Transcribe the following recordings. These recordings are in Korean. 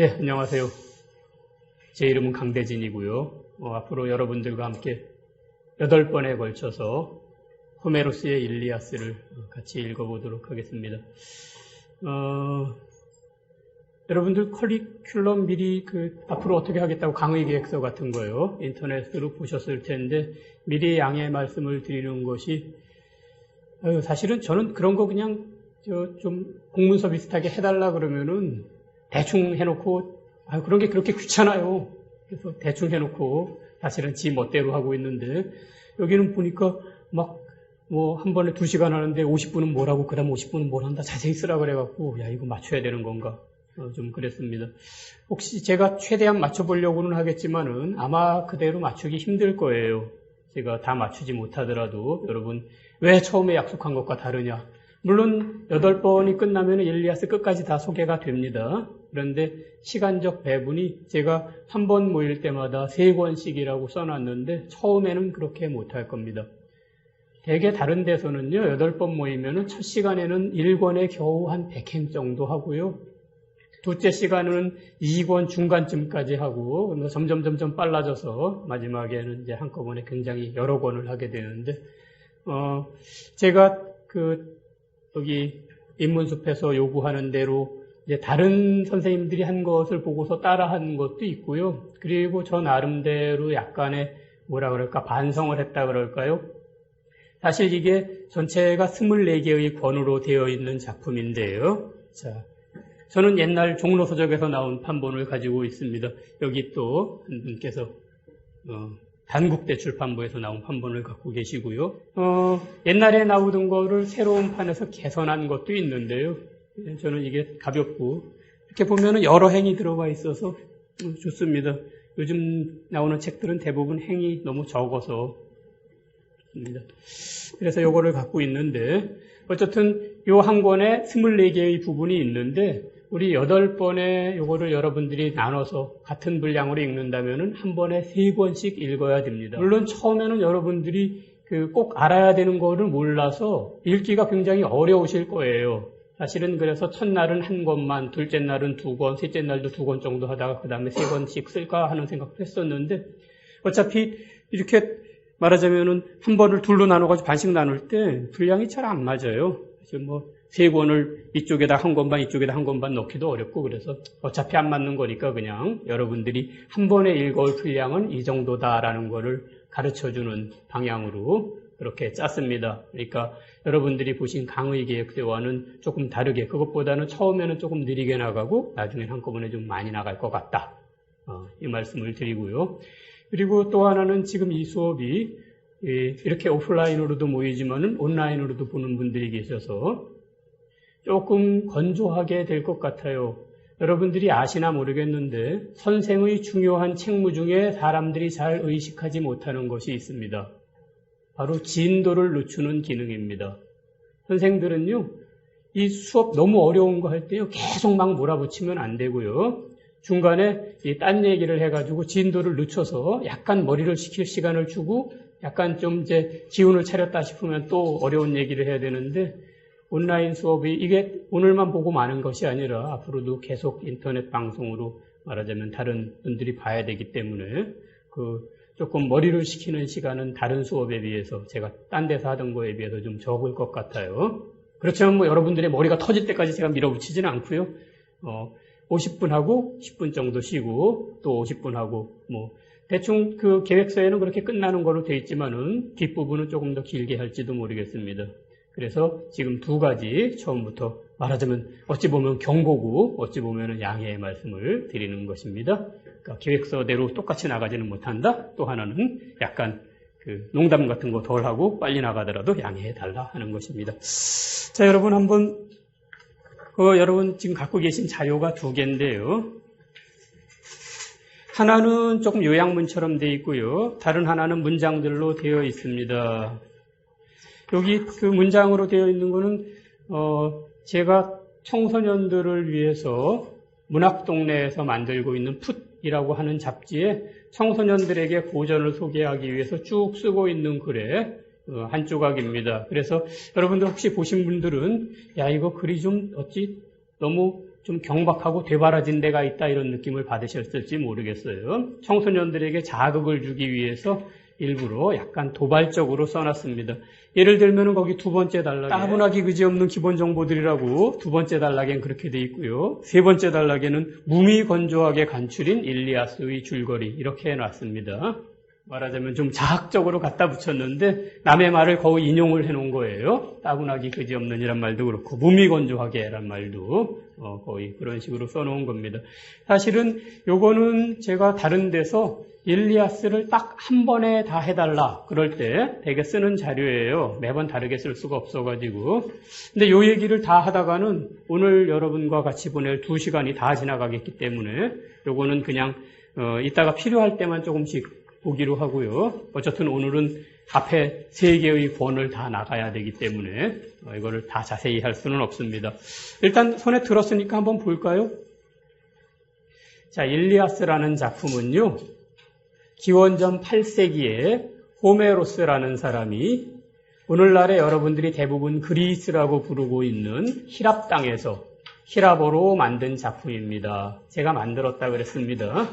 예, 안녕하세요. 제 이름은 강대진이고요. 어, 앞으로 여러분들과 함께 여덟 번에 걸쳐서 호메로스의 일리아스를 같이 읽어보도록 하겠습니다. 어, 여러분들 커리큘럼 미리 그 앞으로 어떻게 하겠다고 강의 계획서 같은 거요 인터넷으로 보셨을 텐데 미리 양해 말씀을 드리는 것이 사실은 저는 그런 거 그냥 좀 공문서 비슷하게 해달라 그러면은 대충 해놓고 아 그런 게 그렇게 귀찮아요. 그래서 대충 해놓고 사실은 지 멋대로 하고 있는데 여기는 보니까 막 뭐 한 번에 두 시간 하는데 50분은 뭘 하고 그다음 50분은 뭘 한다 자세히 쓰라 그래갖고 야 이거 맞춰야 되는 건가 어, 좀 그랬습니다. 혹시 제가 최대한 맞춰보려고는 하겠지만은 아마 그대로 맞추기 힘들 거예요. 제가 다 맞추지 못하더라도 여러분 왜 처음에 약속한 것과 다르냐? 물론 여덟 번이 끝나면 일리아스 끝까지 다 소개가 됩니다. 그런데 시간적 배분이 제가 한 번 모일 때마다 세 권씩이라고 써놨는데 처음에는 그렇게 못할 겁니다. 대개 다른 데서는요, 여덟 번 모이면 첫 시간에는 1권에 겨우 한 100행 정도 하고요. 둘째 시간은 2권 중간쯤까지 하고, 점점 점점 빨라져서 마지막에는 이제 한꺼번에 굉장히 여러 권을 하게 되는데, 어, 제가 그 여기 인문숲에서 요구하는 대로 이제 다른 선생님들이 한 것을 보고서 따라한 것도 있고요. 그리고 저 나름대로 약간의 뭐라 그럴까 반성을 했다 그럴까요? 사실 이게 전체가 24개의 권으로 되어 있는 작품인데요. 자, 저는 옛날 종로서적에서 나온 판본을 가지고 있습니다. 여기 또 한 분께서 어, 단국대 출판부에서 나온 판본을 갖고 계시고요. 어, 옛날에 나오던 거를 새로운 판에서 개선한 것도 있는데요. 저는 이게 가볍고 이렇게 보면 여러 행이 들어가 있어서 좋습니다. 요즘 나오는 책들은 대부분 행이 너무 적어서 입니다. 그래서 요거를 갖고 있는데 어쨌든 요 한 권에 24개의 부분이 있는데 우리 여덟 번에 요거를 여러분들이 나눠서 같은 분량으로 읽는다면은 한 번에 세 번씩 읽어야 됩니다. 물론 처음에는 여러분들이 그 꼭 알아야 되는 거를 몰라서 읽기가 굉장히 어려우실 거예요. 사실은 그래서 첫날은 한 권만, 둘째 날은 두 권, 셋째 날도 두 권 정도 하다가 그 다음에 세 권씩 쓸까 하는 생각도 했었는데 어차피 이렇게 말하자면은 한 번을 둘로 나눠가지고 반씩 나눌 때 분량이 잘 안 맞아요. 지금 뭐세 권을 이쪽에다 한 권반 이쪽에다 한 권반 넣기도 어렵고 그래서 어차피 안 맞는 거니까 그냥 여러분들이 한 번에 읽어올 분량은 이 정도다라는 거를 가르쳐주는 방향으로 그렇게 짰습니다. 그러니까 여러분들이 보신 강의 계획대와는 조금 다르게 그것보다는 처음에는 조금 느리게 나가고 나중엔 한꺼번에 좀 많이 나갈 것 같다. 어, 이 말씀을 드리고요. 그리고 또 하나는 지금 이 수업이 이렇게 오프라인으로도 모이지만은 온라인으로도 보는 분들이 계셔서 조금 건조하게 될 것 같아요. 여러분들이 아시나 모르겠는데 선생의 중요한 책무 중에 사람들이 잘 의식하지 못하는 것이 있습니다. 바로 진도를 늦추는 기능입니다. 선생들은요, 이 수업 너무 어려운 거 할 때요, 계속 막 몰아붙이면 안 되고요. 중간에 딴 얘기를 해가지고 진도를 늦춰서 약간 머리를 식힐 시간을 주고 약간 좀 이제 기운을 차렸다 싶으면 또 어려운 얘기를 해야 되는데 온라인 수업이 이게 오늘만 보고 마는 것이 아니라 앞으로도 계속 인터넷 방송으로 말하자면 다른 분들이 봐야 되기 때문에 그 조금 머리를 식히는 시간은 다른 수업에 비해서 제가 딴 데서 하던 거에 비해서 좀 적을 것 같아요. 그렇지만 뭐 여러분들의 머리가 터질 때까지 제가 밀어붙이지는 않고요. 어, 50분 하고 10분 정도 쉬고 또 50분 하고 뭐 대충 그 계획서에는 그렇게 끝나는 거로 돼 있지만은 뒷부분은 조금 더 길게 할지도 모르겠습니다. 그래서 지금 두 가지 처음부터 말하자면 어찌 보면 경고고 어찌 보면 양해의 말씀을 드리는 것입니다. 그러니까 계획서대로 똑같이 나가지는 못한다. 또 하나는 약간 그 농담 같은 거 덜 하고 빨리 나가더라도 양해해 달라 하는 것입니다. 자, 여러분 한번 어, 여러분 지금 갖고 계신 자료가 두 개인데요. 하나는 조금 요약문처럼 되어 있고요. 다른 하나는 문장들로 되어 있습니다. 여기 그 문장으로 되어 있는 거는 어 제가 청소년들을 위해서 문학동네에서 만들고 있는 풋이라고 하는 잡지에 청소년들에게 고전을 소개하기 위해서 쭉 쓰고 있는 글의 어, 한 조각입니다. 그래서 여러분들 혹시 보신 분들은 야 이거 글이 좀 어찌 너무 좀 경박하고 되바라진 데가 있다 이런 느낌을 받으셨을지 모르겠어요. 청소년들에게 자극을 주기 위해서 일부러 약간 도발적으로 써놨습니다. 예를 들면 거기 두 번째 단락에 따분하기 그지없는 기본 정보들이라고 두 번째 단락엔 그렇게 돼 있고요. 세 번째 단락에는 무미건조하게 간추린 일리아스의 줄거리 이렇게 해놨습니다. 말하자면 좀 자학적으로 갖다 붙였는데 남의 말을 거의 인용을 해놓은 거예요. 따분하기 그지없는 이란 말도 그렇고 무미건조하게란 말도 어, 거의 그런 식으로 써놓은 겁니다. 사실은 요거는 제가 다른 데서 일리아스를 딱 한 번에 다 해달라 그럴 때 되게 쓰는 자료예요. 매번 다르게 쓸 수가 없어가지고 근데 요 얘기를 다 하다가는 오늘 여러분과 같이 보낼 두 시간이 다 지나가겠기 때문에 요거는 그냥 어, 이따가 필요할 때만 조금씩 보기로 하고요. 어쨌든 오늘은 앞에 세 개의 권을 다 나가야 되기 때문에 어, 이거를 다 자세히 할 수는 없습니다. 일단 손에 들었으니까 한번 볼까요? 자, 일리아스라는 작품은요. 기원전 8세기에 호메로스라는 사람이 오늘날에 여러분들이 대부분 그리스라고 부르고 있는 히랍 땅에서 히랍어로 만든 작품입니다. 제가 만들었다 그랬습니다.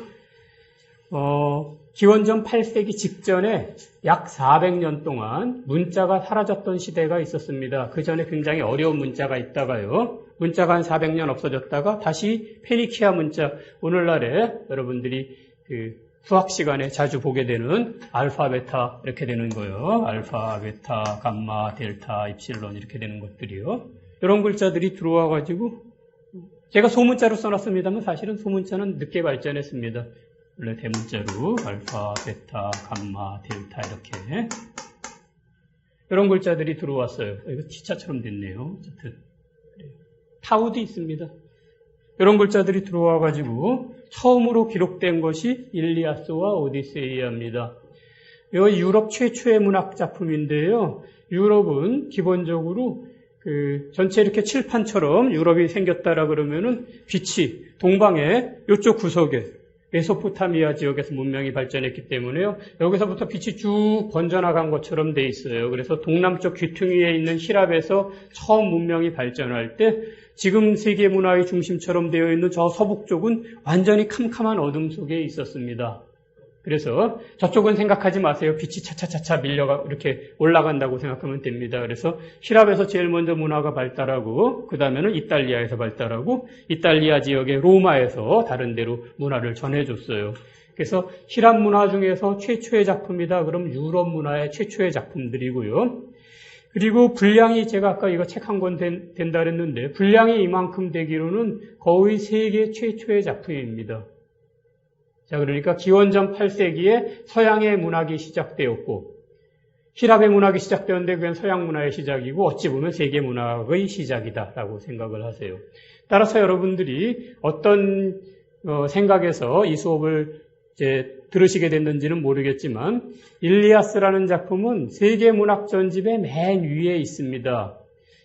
어, 기원전 8세기 직전에 약 400년 동안 문자가 사라졌던 시대가 있었습니다. 그 전에 굉장히 어려운 문자가 있다가요. 문자가 한 400년 없어졌다가 다시 페니키아 문자, 오늘날에 여러분들이 그 수학 시간에 자주 보게 되는 알파, 베타 이렇게 되는 거예요. 알파, 베타, 감마, 델타, 입실론 이렇게 되는 것들이요. 이런 글자들이 들어와 가지고 제가 소문자로 써놨습니다만 사실은 소문자는 늦게 발전했습니다. 원래 대문자로 알파, 베타, 감마, 델타 이렇게 이런 글자들이 들어왔어요. 이거 T자처럼 됐네요. 어쨌든 타우도 있습니다. 이런 글자들이 들어와 가지고 처음으로 기록된 것이 일리아스와 오디세이아입니다. 이 유럽 최초의 문학 작품인데요. 유럽은 기본적으로 그 전체 이렇게 칠판처럼 유럽이 생겼다라 그러면은 빛이 동방의 이쪽 구석에 메소포타미아 지역에서 문명이 발전했기 때문에요. 여기서부터 빛이 쭉 번져나간 것처럼 돼 있어요. 그래서 동남쪽 귀퉁이에 있는 히랍에서 처음 문명이 발전할 때 지금 세계 문화의 중심처럼 되어 있는 저 서북 쪽은 완전히 캄캄한 어둠 속에 있었습니다. 그래서 저쪽은 생각하지 마세요. 빛이 차차차차 밀려가 이렇게 올라간다고 생각하면 됩니다. 그래서 히랍에서 제일 먼저 문화가 발달하고 그 다음에는 이탈리아에서 발달하고 이탈리아 지역의 로마에서 다른 데로 문화를 전해줬어요. 그래서 히랍 문화 중에서 최초의 작품이다. 그럼 유럽 문화의 최초의 작품들이고요. 그리고 분량이 제가 아까 이거 책 한 권 된다 그랬는데 분량이 이만큼 되기로는 거의 세계 최초의 작품입니다. 자, 그러니까 기원전 8세기에 서양의 문학이 시작되었고 히랍의 문학이 시작되었는데 그건 서양 문화의 시작이고 어찌 보면 세계 문학의 시작이다라고 생각을 하세요. 따라서 여러분들이 어떤 어, 생각에서 이 수업을 들으시게 됐는지는 모르겠지만 일리아스라는 작품은 세계 문학 전집의 맨 위에 있습니다.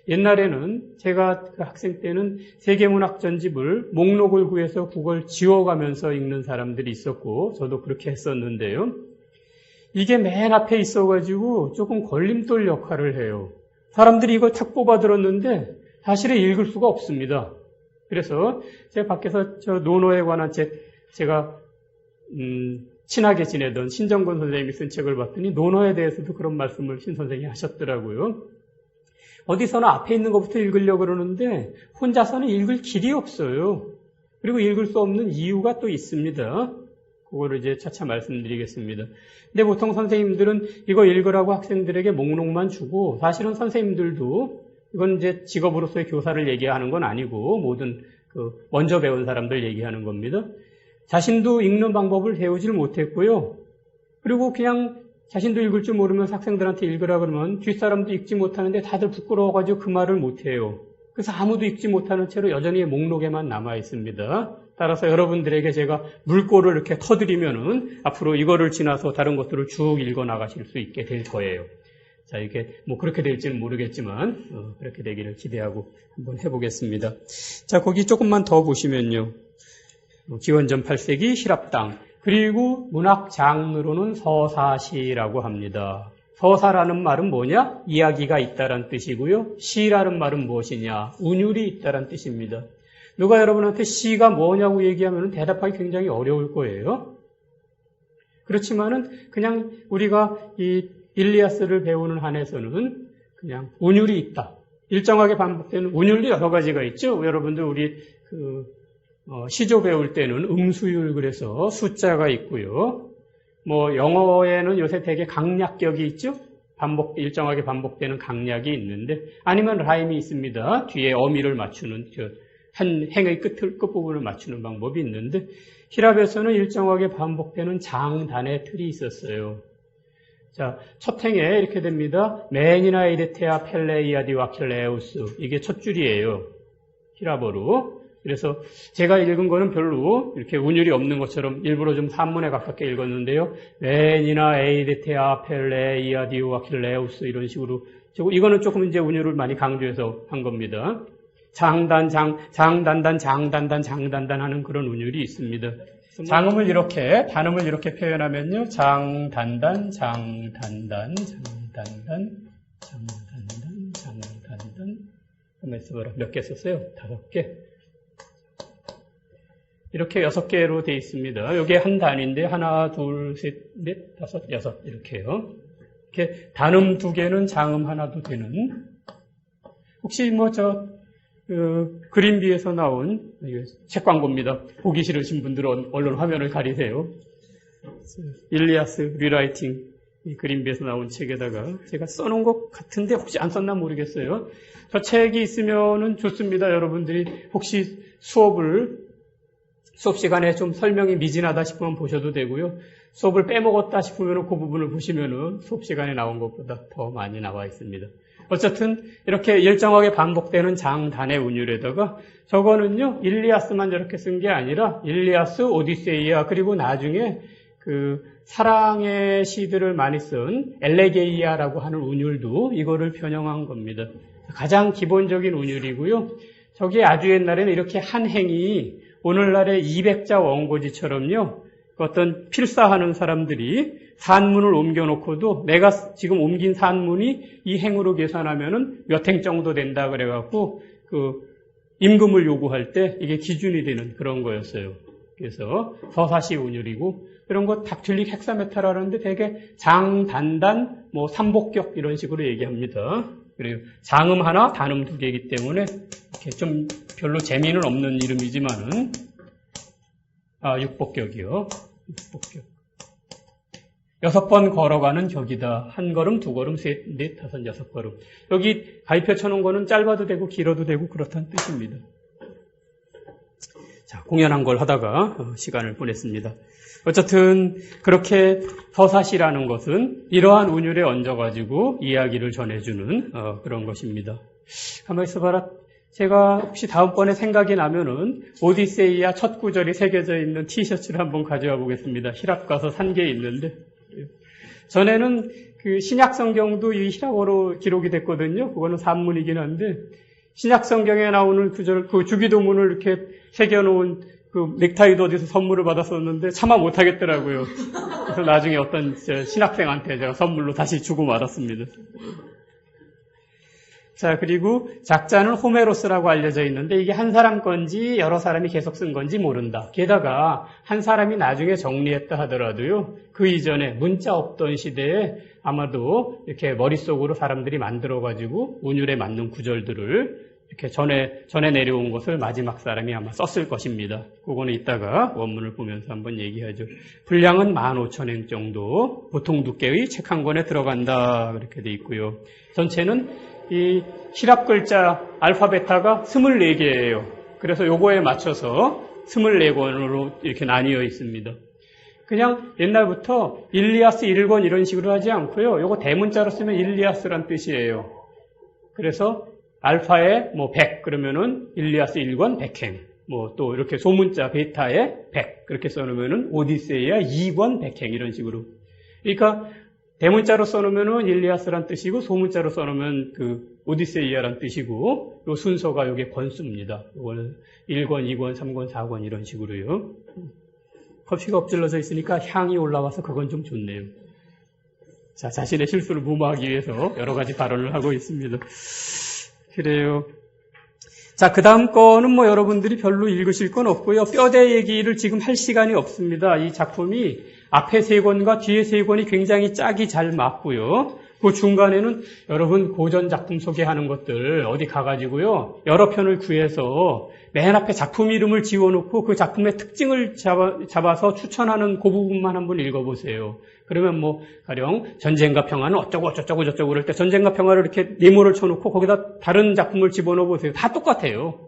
옛날에는 제가 그 학생 때는 세계문학 전집을 목록을 구해서 그걸 지워가면서 읽는 사람들이 있었고 저도 그렇게 했었는데요. 이게 맨 앞에 있어가지고 조금 걸림돌 역할을 해요. 사람들이 이걸 탁 뽑아 들었는데 사실은 읽을 수가 없습니다. 그래서 제가 밖에서 저 노노에 관한 책 제가 음, 친하게 지내던 신정권 선생님이 쓴 책을 봤더니 노노에 대해서도 그런 말씀을 신 선생님이 하셨더라고요. 어디서나 앞에 있는 것부터 읽으려고 그러는데 혼자서는 읽을 길이 없어요. 그리고 읽을 수 없는 이유가 또 있습니다. 그거를 이제 차차 말씀드리겠습니다. 근데 보통 선생님들은 이거 읽으라고 학생들에게 목록만 주고 사실은 선생님들도 이건 이제 직업으로서의 교사를 얘기하는 건 아니고 모든 그 먼저 배운 사람들 얘기하는 겁니다. 자신도 읽는 방법을 배우질 못했고요. 그리고 그냥 자신도 읽을 줄 모르면 학생들한테 읽으라 그러면 뒷사람도 읽지 못하는데 다들 부끄러워가지고 그 말을 못해요. 그래서 아무도 읽지 못하는 채로 여전히 목록에만 남아 있습니다. 따라서 여러분들에게 제가 물꼬를 이렇게 터드리면은 앞으로 이거를 지나서 다른 것들을 쭉 읽어 나가실 수 있게 될 거예요. 자, 이게 뭐 그렇게 될지는 모르겠지만 어, 그렇게 되기를 기대하고 한번 해보겠습니다. 자, 거기 조금만 더 보시면요. 뭐 기원전 8세기 히랍 땅. 그리고 문학 장르로는 서사시라고 합니다. 서사라는 말은 뭐냐? 이야기가 있다란 뜻이고요. 시라는 말은 무엇이냐? 운율이 있다란 뜻입니다. 누가 여러분한테 시가 뭐냐고 얘기하면 대답하기 굉장히 어려울 거예요. 그렇지만은 그냥 우리가 이 일리아스를 배우는 한에서는 그냥 운율이 있다. 일정하게 반복되는 운율도 여러 가지가 있죠. 여러분들 우리 그 어, 시조 배울 때는 음수율 그래서 숫자가 있고요. 뭐 영어에는 요새 되게 강약격이 있죠. 반복 일정하게 반복되는 강약이 있는데 아니면 라임이 있습니다. 뒤에 어미를 맞추는 한 행의 끝을 끝부분을 맞추는 방법이 있는데 히랍에서는 일정하게 반복되는 장단의 틀이 있었어요. 자, 첫 행에 이렇게 됩니다. 메니나 이데테아 펠레이아디와 켈레우스 이게 첫 줄이에요. 히랍어로. 그래서 제가 읽은 거는 별로 이렇게 운율이 없는 것처럼 일부러 좀 산문에 가깝게 읽었는데요. 메니나 에이데테아 펠레 이아디와 켈레우스 이런 식으로 이거는 조금 이제 운율을 많이 강조해서 한 겁니다. 장단, 장, 장단단, 장단단, 장단단 하는 그런 운율이 있습니다. 장음을 이렇게, 단음을 이렇게 표현하면요. 장단단, 장단단, 장단단, 장단단, 장단단. 한번 써봐라. 몇 개 썼어요? 다섯 개. 이렇게 여섯 개로 되어 있습니다. 여기 한 단인데, 하나, 둘, 셋, 넷, 다섯, 여섯. 이렇게요. 이렇게 단음 두 개는 장음 하나도 되는. 혹시 뭐 저, 그 그린비에서 나온 책 광고입니다. 보기 싫으신 분들은 얼른 화면을 가리세요. 일리아스 리라이팅 이 그린비에서 나온 책에다가 제가 써놓은 것 같은데 혹시 안 썼나 모르겠어요. 저 책이 있으면 좋습니다. 여러분들이 혹시 수업을 수업 시간에 좀 설명이 미진하다 싶으면 보셔도 되고요. 수업을 빼먹었다 싶으면 그 부분을 보시면 수업 시간에 나온 것보다 더 많이 나와 있습니다. 어쨌든 이렇게 일정하게 반복되는 장단의 운율에다가 저거는요 일리아스만 저렇게 쓴 게 아니라 일리아스, 오디세이아 그리고 나중에 그 사랑의 시들을 많이 쓴 엘레게이아라고 하는 운율도 이거를 변형한 겁니다. 가장 기본적인 운율이고요. 저게 아주 옛날에는 이렇게 한 행이 오늘날의 200자 원고지처럼요. 어떤 필사하는 사람들이 산문을 옮겨놓고도 내가 지금 옮긴 산문이 이 행으로 계산하면은 몇 행 정도 된다 그래갖고 그 임금을 요구할 때 이게 기준이 되는 그런 거였어요. 그래서 서사시 운율이고 이런 거 닥틸릭 헥사메타라는데 되게 장, 단단, 뭐 삼복격 이런 식으로 얘기합니다. 그리고 장음 하나, 단음 두 개이기 때문에 이렇게 좀 별로 재미는 없는 이름이지만은 아 육복격이요. 육복격. 여섯 번 걸어가는 격이다. 한 걸음, 두 걸음, 셋, 넷, 다섯, 여섯 걸음. 여기 가입혀 쳐놓은 거는 짧아도 되고 길어도 되고 그렇다는 뜻입니다. 자, 공연한 걸 하다가 어, 시간을 보냈습니다. 어쨌든 그렇게 서사시라는 것은 이러한 운율에 얹어가지고 이야기를 전해주는 어, 그런 것입니다. 한번 있어봐라. 제가 혹시 다음번에 생각이 나면은 오디세이아 첫 구절이 새겨져 있는 티셔츠를 한번 가져와 보겠습니다. 히랍 가서 산 게 있는데 전에는 그 신약 성경도 이 히랍어로 기록이 됐거든요. 그거는 산문이긴 한데 신약 성경에 나오는 구절 그 주기도문을 이렇게 새겨놓은 그 넥타이도 어디서 선물을 받았었는데 참아 못하겠더라고요. 그래서 나중에 어떤 신학생한테 제가 선물로 다시 주고 말았습니다. 자, 그리고 작자는 호메로스라고 알려져 있는데 이게 한 사람 건지 여러 사람이 계속 쓴 건지 모른다. 게다가 한 사람이 나중에 정리했다 하더라도요. 그 이전에 문자 없던 시대에 아마도 이렇게 머릿속으로 사람들이 만들어가지고 운율에 맞는 구절들을 이렇게 전에, 전에 내려온 것을 마지막 사람이 아마 썼을 것입니다. 그거는 이따가 원문을 보면서 한번 얘기하죠. 분량은 15,000행 정도, 보통 두께의 책 한 권에 들어간다. 그렇게 돼 있고요. 전체는 이 히랍 글자 알파베타가 24개예요. 그래서 요거에 맞춰서 24권으로 이렇게 나뉘어 있습니다. 그냥 옛날부터 일리아스 1권 이런 식으로 하지 않고요. 요거 대문자로 쓰면 일리아스란 뜻이에요. 그래서 알파에 뭐 100 그러면은 일리아스 1권 100행. 뭐 또 이렇게 소문자 베타에 100 그렇게 써놓으면은 오디세이아 2권 100행 이런 식으로. 그러니까 대문자로 써놓으면 일리아스란 뜻이고 소문자로 써놓으면 그 오디세이아란 뜻이고 요 순서가 요게 권수입니다. 이거는 1권, 2권, 3권, 4권 이런 식으로요. 커피가 엎질러져 있으니까 향이 올라와서 그건 좀 좋네요. 자, 자신의 실수를 무마하기 위해서 여러 가지 발언을 하고 있습니다. 그래요. 자, 그 다음 거는 뭐 여러분들이 별로 읽으실 건 없고요. 뼈대 얘기를 지금 할 시간이 없습니다. 이 작품이 앞에 세 권과 뒤에 세 권이 굉장히 짝이 잘 맞고요. 그 중간에는 여러분 고전 작품 소개하는 것들 어디 가가지고요. 여러 편을 구해서 맨 앞에 작품 이름을 지워놓고 그 작품의 특징을 잡아, 서 추천하는 그 부분만 한번 읽어보세요. 그러면 뭐 가령 전쟁과 평화는 어쩌고 어쩌고 저쩌고 그럴 때 전쟁과 평화를 이렇게 네모를 쳐놓고 거기다 다른 작품을 집어넣어 보세요. 다 똑같아요.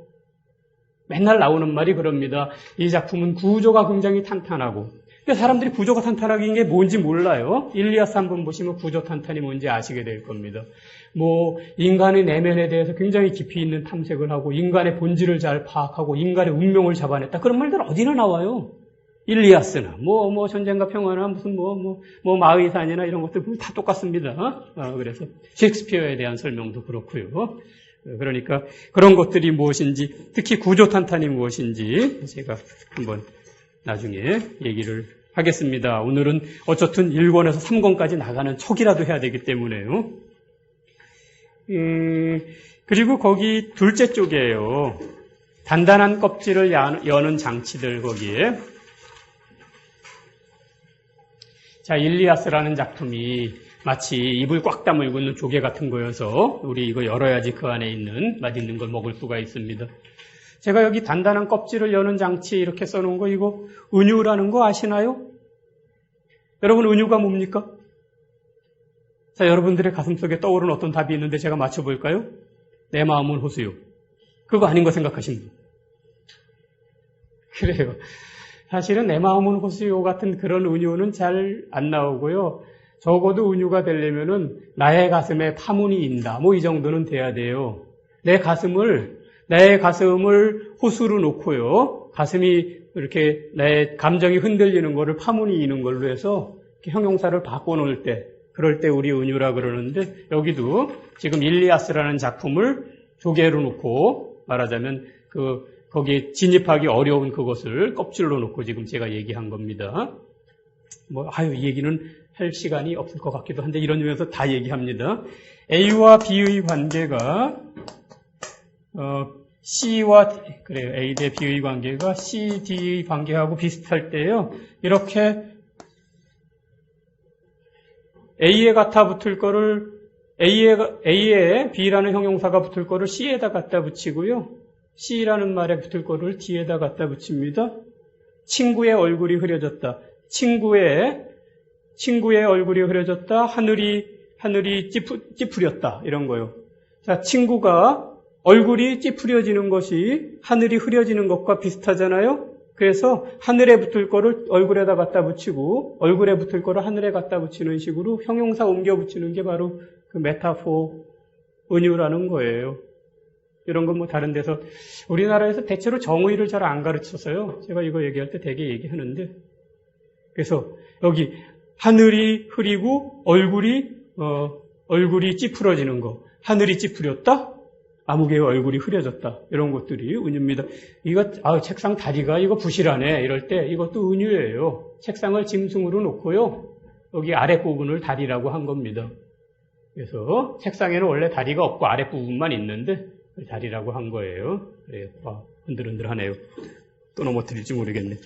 맨날 나오는 말이 그럽니다. 이 작품은 구조가 굉장히 탄탄하고 사람들이 구조가 탄탄하게 게 뭔지 몰라요. 일리아스 한번 보시면 구조 탄탄이 뭔지 아시게 될 겁니다. 뭐 인간의 내면에 대해서 굉장히 깊이 있는 탐색을 하고 인간의 본질을 잘 파악하고 인간의 운명을 잡아냈다. 그런 말들 어디나 나와요. 일리아스나 뭐뭐 전쟁과 평화나 무슨 뭐뭐 뭐 마의산이나 이런 것들 보면 다 똑같습니다. 어, 그래서 셰익스피어에 대한 설명도 그렇고요. 그러니까 그런 것들이 무엇인지 특히 구조 탄탄이 무엇인지 제가 한번 나중에 얘기를 하겠습니다. 오늘은 어쨌든 1권에서 3권까지 나가는 척이라도 해야 되기 때문에요. 음, 그리고 거기 둘째 쪽이에요. 단단한 껍질을 여는 장치들 거기에 자, 일리아스라는 작품이 마치 입을 꽉 다물고 있는 조개 같은 거여서 우리 이거 열어야지 그 안에 있는 맛있는 걸 먹을 수가 있습니다. 제가 여기 단단한 껍질을 여는 장치 이렇게 써놓은 거 이거 은유라는 거 아시나요? 여러분 은유가 뭡니까? 자, 여러분들의 가슴 속에 떠오르는 어떤 답이 있는데 제가 맞춰볼까요? 내 마음은 호수요. 그거 아닌 거 생각하십니다. 그래요. 사실은 내 마음은 호수요 같은 그런 은유는 잘 안 나오고요. 적어도 은유가 되려면은 나의 가슴에 파문이 있다. 뭐 이 정도는 돼야 돼요. 내 가슴을 내 가슴을 호수로 놓고요. 가슴이 이렇게 내 감정이 흔들리는 거를 파문이 있는 걸로 해서 형용사를 바꿔놓을 때 그럴 때 우리 은유라 그러는데 여기도 지금 일리아스라는 작품을 조개로 놓고 말하자면 그 거기에 진입하기 어려운 그것을 껍질로 놓고 지금 제가 얘기한 겁니다. 뭐, 아유, 이 얘기는 할 시간이 없을 것 같기도 한데 이런 의미에서 다 얘기합니다. A와 B의 관계가, 어, C와, 그래요. A 대 B의 관계가 C, D의 관계하고 비슷할 때요. 이렇게 A에 갖다 붙을 거를 A에, A에 B라는 형용사가 붙을 거를 C에다 갖다 붙이고요. C라는 말에 붙을 거를 뒤에다 갖다 붙입니다. 친구의 얼굴이 흐려졌다. 친구의 친구의 얼굴이 흐려졌다. 하늘이 하늘이 찌푸, 찌푸렸다. 이런 거요. 자, 친구가 얼굴이 찌푸려지는 것이 하늘이 흐려지는 것과 비슷하잖아요. 그래서 하늘에 붙을 거를 얼굴에다 갖다 붙이고 얼굴에 붙을 거를 하늘에 갖다 붙이는 식으로 형용사 옮겨 붙이는 게 바로 그 메타포 은유라는 거예요. 이런 건 뭐 다른 데서 우리나라에서 대체로 정의를 잘 안 가르쳐서요. 제가 이거 얘기할 때 되게 얘기하는데 그래서 여기 하늘이 흐리고 얼굴이 어, 얼굴이 찌푸러지는 거 하늘이 찌푸렸다 아무개의 얼굴이 흐려졌다 이런 것들이 은유입니다. 이거 아, 책상 다리가 이거 부실하네 이럴 때 이것도 은유예요. 책상을 짐승으로 놓고요 여기 아랫 부분을 다리라고 한 겁니다. 그래서 책상에는 원래 다리가 없고 아랫 부분만 있는데 자리라고 한 거예요. 그래, 와, 흔들흔들하네요. 또 넘어뜨릴지 모르겠네.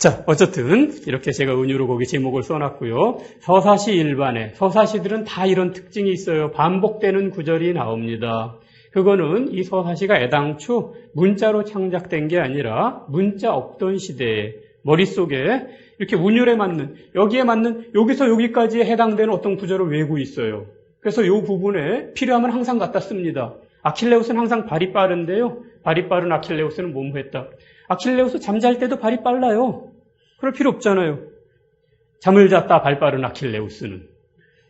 자, 어쨌든 이렇게 제가 은유로 거기 제목을 써놨고요. 서사시 일반에 서사시들은 다 이런 특징이 있어요. 반복되는 구절이 나옵니다. 그거는 이 서사시가 애당초 문자로 창작된 게 아니라 문자 없던 시대에 머릿속에 이렇게 운율에 맞는 여기에 맞는 여기서 여기까지 해당되는 어떤 구절을 외우고 있어요. 그래서 이 부분에 필요하면 항상 갖다 씁니다. 아킬레우스는 항상 발이 빠른데요. 발이 빠른 아킬레우스는 몸무했다. 아킬레우스 잠잘 때도 발이 빨라요. 그럴 필요 없잖아요. 잠을 잤다 발 빠른 아킬레우스는.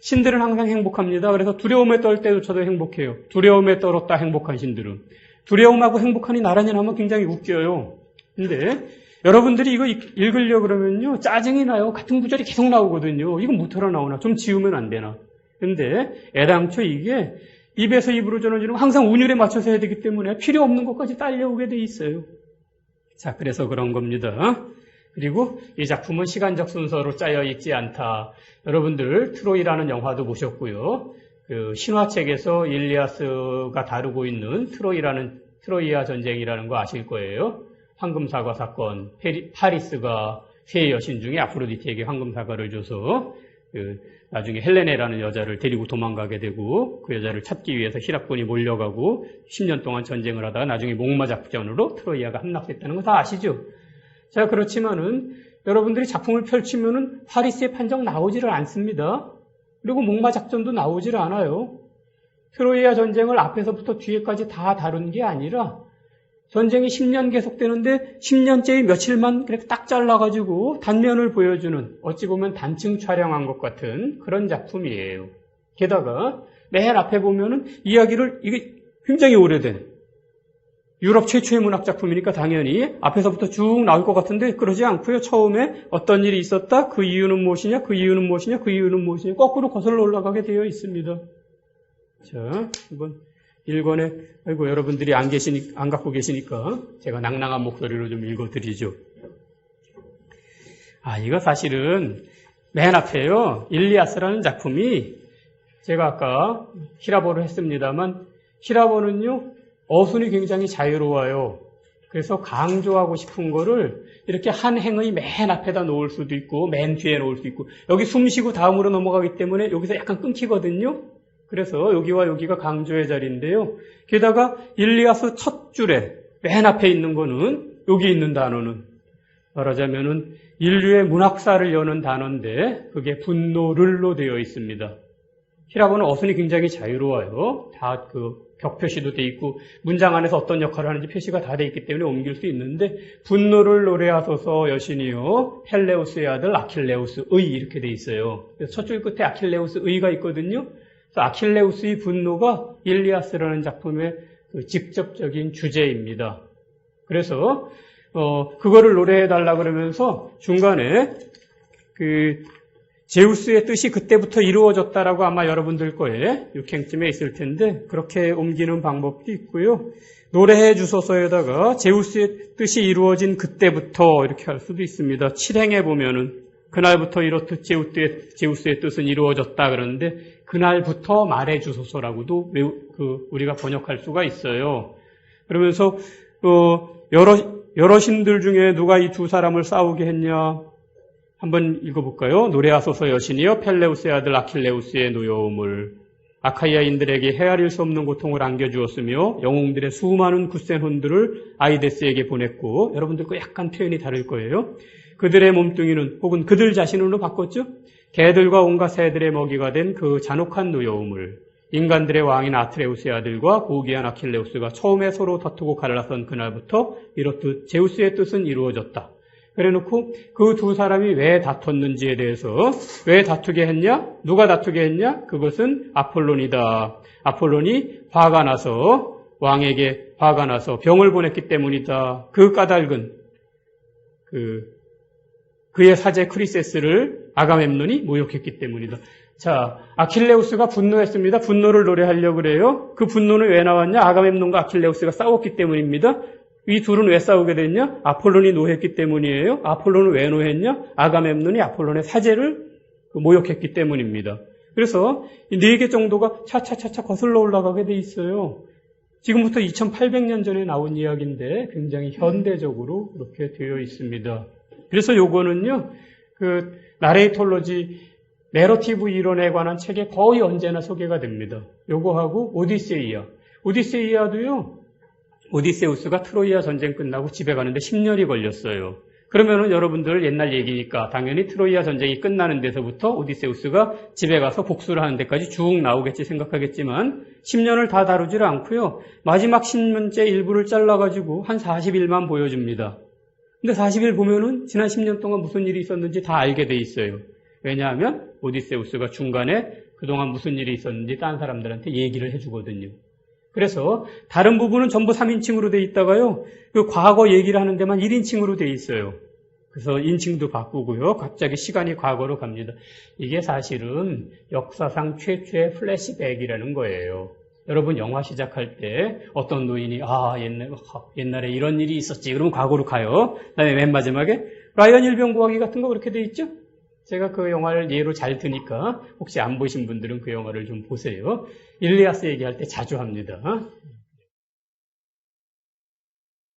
신들은 항상 행복합니다. 그래서 두려움에 떨 때조차도 행복해요. 두려움에 떨었다 행복한 신들은. 두려움하고 행복하니 나란히 나면 굉장히 웃겨요. 근데 여러분들이 이거 읽으려 그러면요. 짜증이 나요. 같은 구절이 계속 나오거든요. 이거 못하러 나오나? 좀 지우면 안 되나? 근데 애당초 이게 입에서 입으로 전해지는 항상 운율에 맞춰서 해야 되기 때문에 필요 없는 것까지 딸려오게 돼 있어요. 자, 그래서 그런 겁니다. 그리고 이 작품은 시간적 순서로 짜여 있지 않다. 여러분들 트로이라는 영화도 보셨고요. 그 신화책에서 일리아스가 다루고 있는 트로이라는 트로이아 전쟁이라는 거 아실 거예요. 황금사과 사건, 페리- 파리스가 세 여신 중에 아프로디테에게 황금사과를 줘서 그 나중에 헬레네라는 여자를 데리고 도망가게 되고 그 여자를 찾기 위해서 히락군이 몰려가고 10년 동안 전쟁을 하다가 나중에 목마 작전으로 트로이아가 함락됐다는 거 다 아시죠? 자 그렇지만은 여러분들이 작품을 펼치면은 파리스의 판정 나오지를 않습니다. 그리고 목마 작전도 나오질 않아요. 트로이아 전쟁을 앞에서부터 뒤에까지 다 다룬 게 아니라 전쟁이 10년 계속되는데 10년째의 며칠만 그렇게 딱 잘라가지고 단면을 보여주는 어찌 보면 단층 촬영한 것 같은 그런 작품이에요. 게다가 맨 앞에 보면은 이야기를 이게 굉장히 오래된 유럽 최초의 문학 작품이니까 당연히 앞에서부터 쭉 나올 것 같은데 그러지 않고요. 처음에 어떤 일이 있었다. 그 이유는 무엇이냐? 그 이유는 무엇이냐? 그 이유는 무엇이냐? 거꾸로 거슬러 올라가게 되어 있습니다. 자, 이번 1권에 아이고 여러분들이 안 계시니 안 갖고 계시니까 제가 낭낭한 목소리로 좀 읽어 드리죠. 아, 이거 사실은 맨 앞에요. 일리아스라는 작품이 제가 아까 히라보를 했습니다만 히라보는요. 어순이 굉장히 자유로워요. 그래서 강조하고 싶은 거를 이렇게 한 행의 맨 앞에다 놓을 수도 있고 맨 뒤에 놓을 수 있고 여기 숨 쉬고 다음으로 넘어가기 때문에 여기서 약간 끊기거든요. 그래서 여기와 여기가 강조의 자리인데요. 게다가 일리아스 첫 줄에 맨 앞에 있는 거는 여기 있는 단어는 말하자면은 인류의 문학사를 여는 단어인데 그게 분노를로 되어 있습니다. 히라고는 어순이 굉장히 자유로워요. 다 그 벽 표시도 돼 있고 문장 안에서 어떤 역할을 하는지 표시가 다 돼 있기 때문에 옮길 수 있는데 분노를 노래하소서 여신이요 헬레우스의 아들 아킬레우스의 이렇게 돼 있어요. 그래서 첫줄 끝에 아킬레우스의가 있거든요. 아킬레우스의 분노가 일리아스라는 작품의 그 직접적인 주제입니다. 그래서 어, 그거를 노래해 달라 그러면서 중간에 그 제우스의 뜻이 그때부터 이루어졌다라고 아마 여러분들 거에 6행쯤에 있을 텐데 그렇게 옮기는 방법도 있고요. 노래해 주소서에다가 제우스의 뜻이 이루어진 그때부터 이렇게 할 수도 있습니다. 7행에 보면은 그날부터 이렇듯 제우스의, 뜻은 이루어졌다 그러는데 그날부터 말해 주소서라고도 그 우리가 번역할 수가 있어요. 그러면서 어, 여러 여러신들 중에 누가 이 두 사람을 싸우게 했냐? 한번 읽어볼까요? 노래하소서 여신이여 펠레우스의 아들 아킬레우스의 노여움을 아카이아인들에게 헤아릴 수 없는 고통을 안겨주었으며 영웅들의 수많은 굳센 혼들을 아이데스에게 보냈고 여러분들 거 약간 표현이 다를 거예요. 그들의 몸뚱이는 혹은 그들 자신으로 바꿨죠. 개들과 온갖 새들의 먹이가 된 그 잔혹한 노여움을 인간들의 왕인 아트레우스의 아들과 고귀한 아킬레우스가 처음에 서로 다투고 갈라선 그날부터 이렇듯 제우스의 뜻은 이루어졌다. 그래놓고 그 두 사람이 왜 다퉜는지에 대해서 왜 다투게 했냐? 누가 다투게 했냐? 그것은 아폴론이다. 아폴론이 화가 나서 왕에게 화가 나서 병을 보냈기 때문이다. 그 까닭은 그 그의 사제 크리세스를 아가멤논이 모욕했기 때문이다. 자, 아킬레우스가 분노했습니다. 분노를 노래하려고 그래요. 그 분노는 왜 나왔냐? 아가멤논과 아킬레우스가 싸웠기 때문입니다. 이 둘은 왜 싸우게 됐냐? 아폴론이 노했기 때문이에요. 아폴론은 왜 노했냐? 아가멤논이 아폴론의 사제를 그 모욕했기 때문입니다. 그래서 이 네 개 정도가 차차차차 거슬러 올라가게 돼 있어요. 지금부터 2800년 전에 나온 이야기인데 굉장히 현대적으로 그렇게 되어 있습니다. 그래서 요거는요, 그 나레이톨로지 내러티브 이론에 관한 책에 거의 언제나 소개가 됩니다. 요거하고 오디세이아. 오디세이아도요, 오디세우스가 트로이아 전쟁 끝나고 집에 가는데 10년이 걸렸어요. 그러면은 여러분들 옛날 얘기니까 당연히 트로이아 전쟁이 끝나는 데서부터 오디세우스가 집에 가서 복수를 하는 데까지 쭉 나오겠지 생각하겠지만 10년을 다 다루지를 않고요. 마지막 신문제 일부를 잘라가지고 한 40일만 보여줍니다. 근데 40일 보면은 지난 10년 동안 무슨 일이 있었는지 다 알게 돼 있어요. 왜냐하면 오디세우스가 중간에 그동안 무슨 일이 있었는지 딴 사람들한테 얘기를 해주거든요. 그래서 다른 부분은 전부 3인칭으로 돼 있다가요. 그 과거 얘기를 하는 데만 1인칭으로 돼 있어요. 그래서 인칭도 바꾸고요. 갑자기 시간이 과거로 갑니다. 이게 사실은 역사상 최초의 플래시백이라는 거예요. 여러분 영화 시작할 때 어떤 노인이 아 옛날, 옛날에 이런 일이 있었지 그러면 과거로 가요. 그다음에 맨 마지막에 라이언 일병 구하기 같은 거 그렇게 돼 있죠? 제가 그 영화를 예로 잘 드니까 혹시 안 보신 분들은 그 영화를 좀 보세요. 일리아스 얘기할 때 자주 합니다.